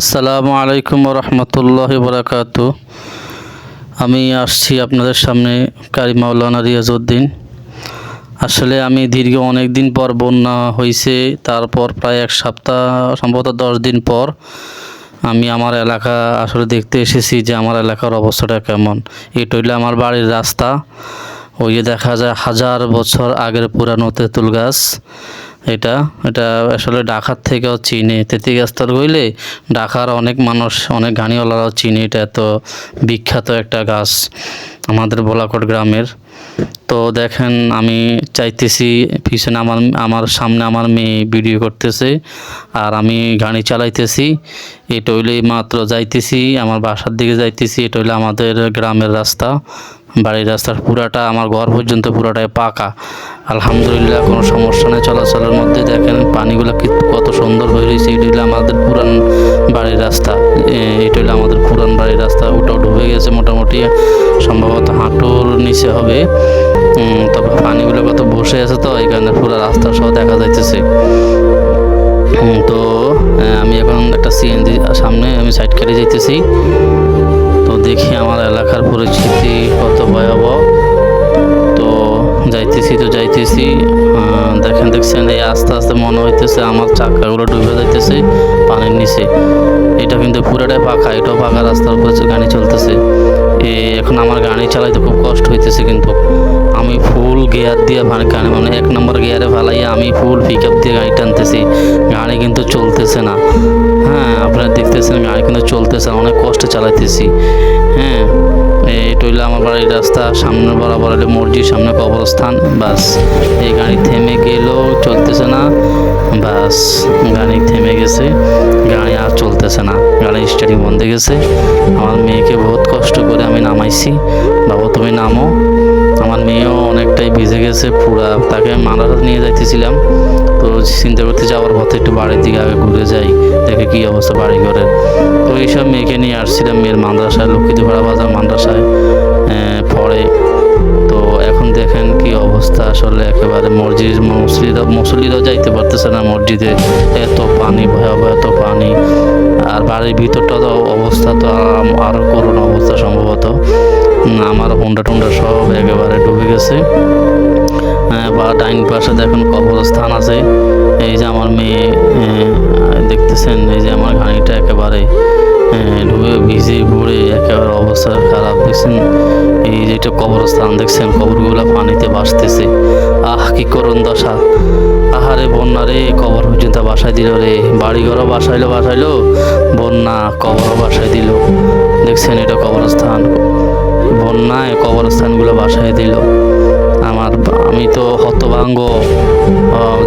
আসসালামু আলাইকুম রহমতুল্লাহ বরাকাত আমি আসছি আপনাদের সামনে কারি মাওলানা রিয়াজউদ্দিন। আসলে আমি দীর্ঘ অনেক দিন পর বন্যা হয়েছে তারপর প্রায় এক সপ্তাহ, সম্ভবত দশ দিন পর আমি আমার এলাকা আসলে দেখতে এসেছি যে আমার এলাকার অবস্থাটা কেমন। এটা হইল আমার বাড়ির রাস্তা। ওই দেখা যায় হাজার বছর আগের পুরানো তেঁতুল গাছ। এটা এটা আসলে ঢাকার থেকেও চিনে। তেঁতুল গাছতল গইলে ঢাকার অনেক মানুষ, অনেক গাড়িওয়ালারাও চিনে। এটা এত বিখ্যাত একটা গাছ আমাদের বোলাকোট গ্রামের। তো দেখেন, আমি চাইতেছি পিছনে আমার আমার সামনে আমার মেয়ে ভিডিও করতেছে আর আমি গাড়ি চালাইতেছি। এটা হইলে মাত্র যাইতেছি, আমার বাসার দিকে যাইতেছি। এটা হইলে আমাদের গ্রামের রাস্তা। বাড়ির রাস্তার পুরাটা, আমার ঘর পর্যন্ত পুরাটাই পাকা। আলহামদুলিল্লাহ, কোনো সমস্যা নেই। চলাচলের মধ্যে দেখেন, পানিগুলো কত সুন্দর হয়ে রয়েছে। এটা হইলে আমাদের পুরান বাড়ির রাস্তা। এটা হইলে আমাদের পুরান বাড়ির রাস্তা। ওটাও ডুবে গেছে মোটামুটি। সম্ভবত হাঁটুর নিচে হবে। তবে পানিগুলো কত বসে আছে তো, এই কারণে পুরো রাস্তা সহ দেখা যাইতেছে। তো আমি এখন একটা সিএনজি সামনে, আমি সাইড কেটে যাইতেছি। তো দেখি আমার এলাকার পরিস্থিতি কত ভয়াবহ। তো যাইতেছি তো যাইতেছি। দেখেন, দেখছেন, এই আস্তে আস্তে মনে হইতেছে আমার চাকাগুলো ডুবে যাইতেছে পানির নিচে। এটা কিন্তু পুরোটাই পাকা এটাও পাকা রাস্তার উপরে গাড়ি চলতেছে। এখন আমার গাড়ি চালাইতে খুব কষ্ট হইতেছে কিন্তু। আমি ফুল গিয়ার দিয়ে গাড়ি মানে এক নম্বর গিয়ারে ফালাইয়া আমি ফুল পিক আপ দিয়ে গাড়ি টানতেছি। গাড়ি কিন্তু চলতেছে না। হ্যাঁ আপনারা দেখতেছেন গাড়ি কিন্তু চলতেছে অনেক কষ্টে চালাইতেছি। হ্যাঁ এটা হইল আমার বাড়ির রাস্তা সামনে বরাবর হলে মসজিদ, সামনে কবরস্থান, বাস। এই গাড়ি থেমে গেলেও চলতেছে না, বাস। গাড়ি থেমে গেছে, গাড়ি আর চলতেছে না। গাড়ি স্টার্টিং বন্ধ গেছে। আমার মেয়েকে বহুত কষ্ট করে আমি নামাইছি। বাবু, তুমি নামো। আমার মেয়েও অনেকটাই ভিজে গেছে পুরা, তাকে মাদ্রাসা নিয়ে যাইতেছিলাম। তো চিন্তা করতে যাওয়ার পথে একটু বাড়ির দিকে আগে ঘুরে যাই, দেখে কী অবস্থা বাড়ি ঘরের তো এইসব মেয়েকে নিয়ে আসছিলাম, মেয়ের মাদ্রাসায় লক্ষ্মীদেপাড়া বাজার মাদ্রাসায় পড়ে তো এখন দেখেন কি অবস্থা, আসলে একেবারে মসজিদ মুসলিরা মুসলিরাও যাইতে পারতেছে না মসজিদে। এত পানি, ভয়াবহ এত পানি। আর বাড়ির ভিতরটা তো অবস্থা তো আরও আরও করুণ অবস্থা সম্ভবত। আমার হুন্ডা টুন্ডা সব একেবারে ডুবে গেছে। হ্যাঁ, বা ডাইন পাশে দেখুন কবরস্থান আছে। এই যে আমার মেয়ে দেখতেছেন এই যে আমার গাড়িটা একেবারে আহ, ডুবে ভিজে পড়ে একেবারে অবস্থা খারাপ দেখছেন? এই যে এটা কবরস্থান দেখছেন? কবরগুলো পানিতে ভাসতেছে। আহ কি করুন দশা। আহারে বন্যা রে কবর পর্যন্ত বাসায় দিল রে। বাড়ি ঘরও বাসাইলো বাসাইলো বন্যা কবরও বাসায় দিল। দেখছেন এটা কবরস্থান। বন্যায় কবরস্থানগুলো বাসায় দিল। আমার আমি তো হতভাঙ্গ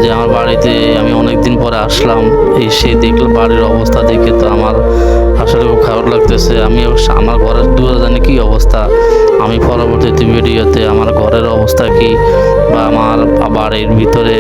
যে আমার বাড়িতে আমি অনেক দিন পরে আসলাম। এসে দেখলাম বাড়ির অবস্থা দেখে তো আমার আসলে খুব খারাপ লাগতেছে। আমি আমার ঘরের দূরে জানি কী অবস্থা। আমি পরবর্তীতে ভিডিওতে আমার ঘরের অবস্থা কি বা আমার বাড়ির ভিতরে